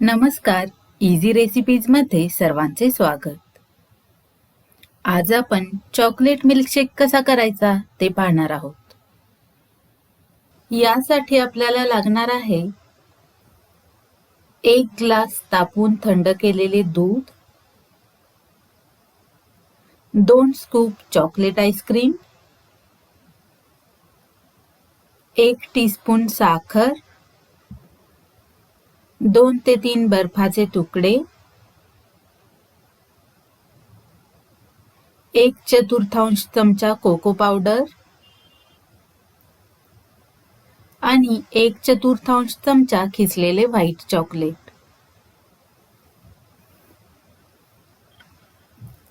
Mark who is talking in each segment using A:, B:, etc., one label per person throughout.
A: नमस्कार. इझी रेसिपीजमध्ये सर्वांचे स्वागत. आज आपण चॉकलेट मिल्कशेक कसा करायचा ते पाहणार आहोत. यासाठी आपल्याला लागणार आहे एक ग्लास तापून थंड केलेले दूध दोन स्कूप चॉकलेट आईस्क्रीम एक टीस्पून साखर दोन ते तीन बर्फाचे तुकडे एक चतुर्थांश चमचा कोको पावडर आणि एक चतुर्थांश चमचा खिसलेले व्हाईट चॉकलेट.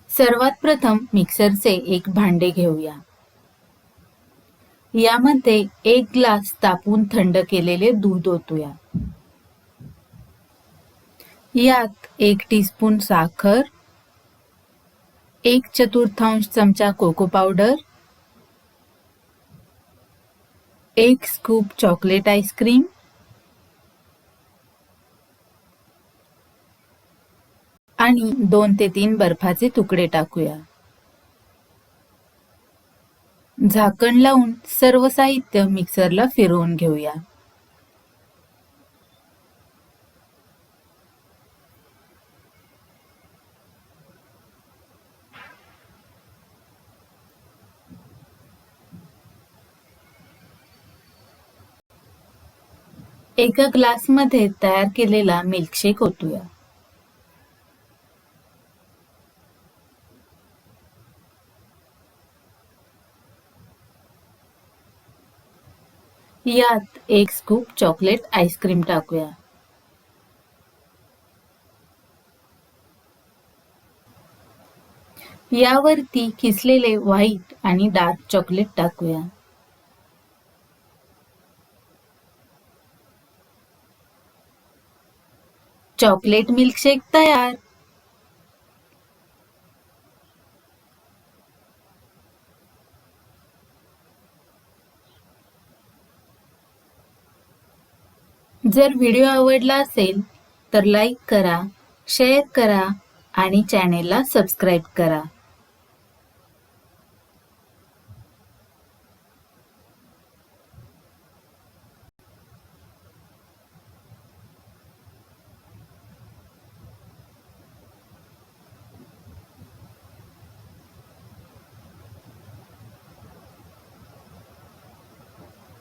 A: सर्वात प्रथम मिक्सरचे एक भांडे घेऊया. यामध्ये एक ग्लास तापून थंड केलेले दूध ओतूया. यात एक टीस्पून साखर एक चतुर्थांश चमचा कोको पावडर एक स्कूप चॉकलेट आईस्क्रीम आणि दोन ते तीन बर्फाचे तुकडे टाकूया. झाकण लावून सर्व साहित्य मिक्सरला फिरवून घेऊया. एका ग्लासमध्ये तयार केलेला मिल्कशेक ओतूया. यात एक स्कूप चॉकलेट आईस्क्रीम टाकूया. यावरती किसलेले व्हाईट आणि डार्क चॉकलेट टाकूया. चॉकलेट मिल्कशेक तयार. जर व्हिडिओ आवडला असेल तर लाईक करा शेअर करा आणि चॅनेलला सबस्क्राईब करा.